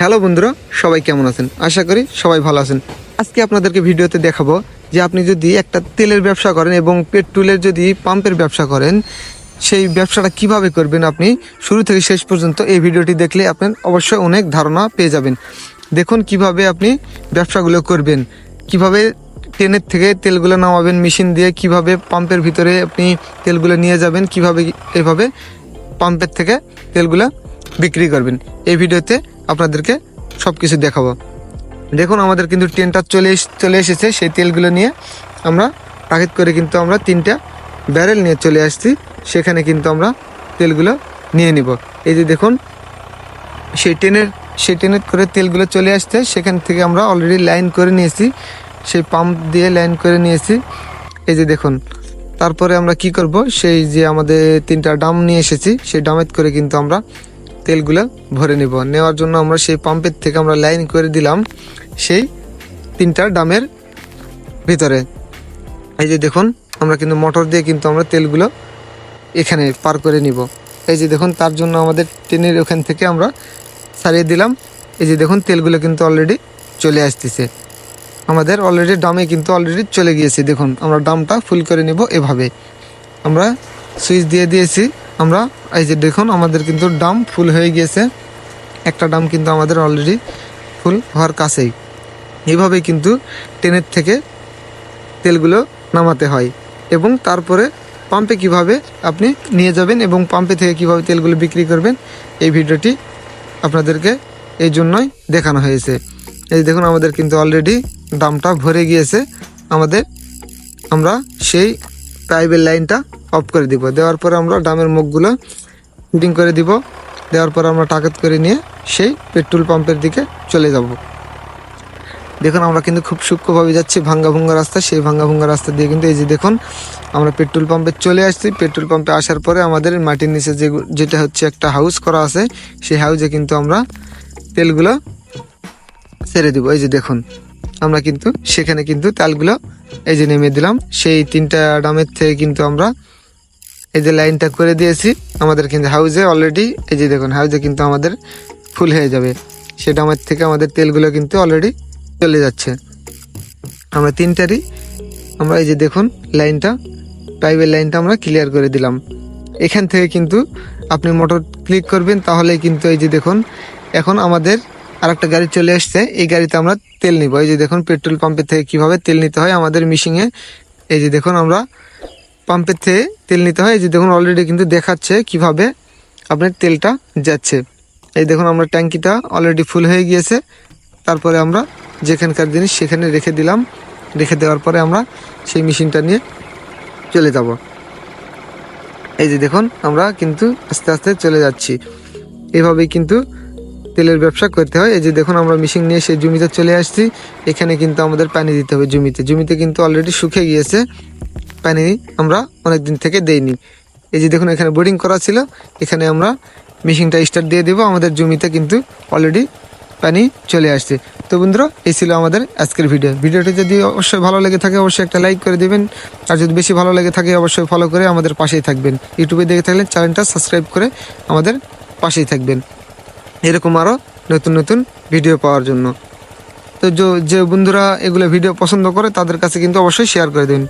Hello বন্ধুরা, সবাই কেমন আছেন? আশা করি সবাই ভালো আছেন। আজকে আপনাদেরকে ভিডিওতে দেখাবো যে আপনি যদি একটা তেলের ব্যবসা করেন এবং পেট্রোলের যদি পাম্পের ব্যবসা করেন, সেই ব্যবসাটা কীভাবে করবেন আপনি? শুরু থেকে শেষ পর্যন্ত এই ভিডিওটি দেখলে আপনার অবশ্যই অনেক ধারণা পেয়ে যাবেন। দেখুন কীভাবে আপনি ব্যবসাগুলো করবেন। কীভাবে ট্রেনের থেকে তেলগুলো নামাবেন, মেশিন দিয়ে কীভাবে পাম্পের ভিতরে আপনি তেলগুলো নিয়ে যাবেন, কীভাবে এভাবে পাম্পের থেকে তেলগুলো বিক্রি করবেন। এই ভিডিওতে আপনাদেরকে সব কিছু দেখাবো। দেখুন, আমাদের কিন্তু ট্রেনটা চলে চলে এসেছে। সেই তেলগুলো নিয়ে আমরা প্যাকেট করে কিন্তু আমরা তিনটা ব্যারেল নিয়ে চলে আসছি। সেখানে কিন্তু আমরা তেলগুলো নিয়ে নিব। এই যে দেখুন, সেই ট্রেনের সেই ট্রেনের করে তেলগুলো চলে আসছে। সেখান থেকে আমরা অলরেডি লাইন করে নিয়েছি। সেই পাম্প দিয়ে লাইন করে নিয়েছি। এই যে দেখুন, তারপরে আমরা কি করব? সেই যে আমাদের তিনটা ডাম নিয়ে এসেছি। সেই ডামের করে কিন্তু আমরা তেলগুলো ভরে নিব। নেওয়ার জন্য আমরা সেই পাম্পের থেকে আমরা লাইন করে দিলাম সেই তিনটা ডামের ভিতরে। এই যে দেখুন, আমরা কিন্তু মোটর দিয়ে কিন্তু আমরা তেলগুলো এখানে পার করে নিব। এই যে দেখুন, তার জন্য আমাদের ট্রেনের ওখান থেকে আমরা সারিয়ে দিলাম। এই যে দেখুন, তেলগুলো কিন্তু অলরেডি চলে আসতেছে। আমাদের অলরেডি ডামে কিন্তু অলরেডি চলে গিয়েছে। দেখুন, আমরা ডামটা ফুল করে নিব এভাবে। আমরা সুইচ দিয়ে দিয়েছি। আমরা এই যে দেখুন, আমাদের কিন্তু ডাম ফুল হয়ে গিয়েছে। একটা ডাম কিন্তু আমাদের অলরেডি ফুল হওয়ার কাছেই। এইভাবে কিন্তু ট্রেনের থেকে তেলগুলো নামাতে হয়। এবং তারপরে পাম্পে কীভাবে আপনি নিয়ে যাবেন এবং পাম্পে থেকে কীভাবে তেলগুলো বিক্রি করবেন, এই ভিডিওটি আপনাদেরকে এই জন্যই দেখানো হয়েছে। এই দেখুন, আমাদের কিন্তু অলরেডি দামটা ভরে গিয়েছে। আমাদের, আমরা সেই পাইপের লাইনটা অফ করে দিব। দেওয়ার পরে আমরা ডামের মুখগুলো ফিটিং করে দিব। দেওয়ার পর আমরা টাকাত করে নিয়ে সেই পেট্রোল পাম্পের দিকে চলে যাব। দেখুন আমরা কিন্তু খুব সূক্ষ্মভাবে যাচ্ছি ভাঙ্গা ভুঙ্গা রাস্তা। সেই ভাঙ্গা ভুঙ্গা রাস্তা দিয়ে কিন্তু এই যে দেখুন, আমরা পেট্রোল পাম্পে চলে আসছি। পেট্রোল পাম্পে আসার পরে আমাদের মাটির নিচে যে যেটা হচ্ছে একটা হাউস করা আছে, সেই হাউসে কিন্তু আমরা তেলগুলো ছেড়ে দিব। এই যে দেখুন, আমরা কিন্তু সেখানে কিন্তু তেলগুলো এই যে নেমে দিলাম। সেই তিনটা ডামের থেকে কিন্তু আমরা এই যে লাইনটা করে দিয়েছি, আমাদের কিন্তু হাউজে অলরেডি এই যে দেখুন হাউজে কিন্তু আমাদের ফুল হয়ে যাবে। সেটা আমার থেকে আমাদের তেলগুলো কিন্তু অলরেডি চলে যাচ্ছে। আমরা তিনটারই, আমরা এই যে দেখুন, লাইনটা পাইপের লাইনটা আমরা ক্লিয়ার করে দিলাম। এখান থেকে কিন্তু আপনি মোটর ক্লিক করবেন তাহলে কিন্তু এই যে দেখুন, এখন আমাদের আরেকটা গাড়ি চলে আসছে এই গাড়িতে আমরা তেল নিব। এই যে দেখুন পেট্রোল পাম্পের থেকে কীভাবে তেল নিতে হয়, আমাদের মিশিংয়ে এই যে দেখুন, আমরা পাম্পের থেকে তেল নিতে হয়। এই যে দেখুন অলরেডি কিন্তু দেখাচ্ছে কীভাবে আপনার তেলটা যাচ্ছে। এই দেখুন, আমরা ট্যাঙ্কিটা অলরেডি ফুল হয়ে গিয়েছে। তারপরে আমরা যেখানকার জিনিস সেখানে রেখে দিলাম। রেখে দেওয়ার পরে আমরা সেই মেশিনটা নিয়ে চলে যাব। এই যে দেখুন, আমরা কিন্তু আস্তে আস্তে চলে যাচ্ছি। এভাবেই কিন্তু তেলের ব্যবসা করতে হয়। এই যে দেখুন, আমরা মেশিন নিয়ে সেই জমিতে চলে আসছি। এখানে কিন্তু আমাদের পানি দিতে হবে জমিতে। জমিতে কিন্তু অলরেডি শুকিয়ে গিয়েছে। পানি আমরা অনেক দিন থেকে দেইনি। এই যে দেখুন, এখানে বোর্ডিং করা ছিল, এখানে আমরা মেশিনটা স্টার্ট দিয়ে দেবো, আমাদের জমিতে কিন্তু অলরেডি পানি চলে আসছে। তো বন্ধুরা, এই ছিল আমাদের আজকের ভিডিও ভিডিওটি যদি অবশ্যই ভালো লেগে থাকে, অবশ্যই একটা লাইক করে দেবেন। আর যদি বেশি ভালো লেগে থাকে, অবশ্যই ফলো করে আমাদের পাশেই থাকবেন। ইউটিউবে দেখে থাকলে চ্যানেলটা সাবস্ক্রাইব করে আমাদের পাশেই থাকবেন। এরকম আরও নতুন নতুন ভিডিও পাওয়ার জন্য। তো যে- যে বন্ধুরা এগুলো ভিডিও পছন্দ করে, তাদের কাছে কিন্তু অবশ্যই শেয়ার করে দেবেন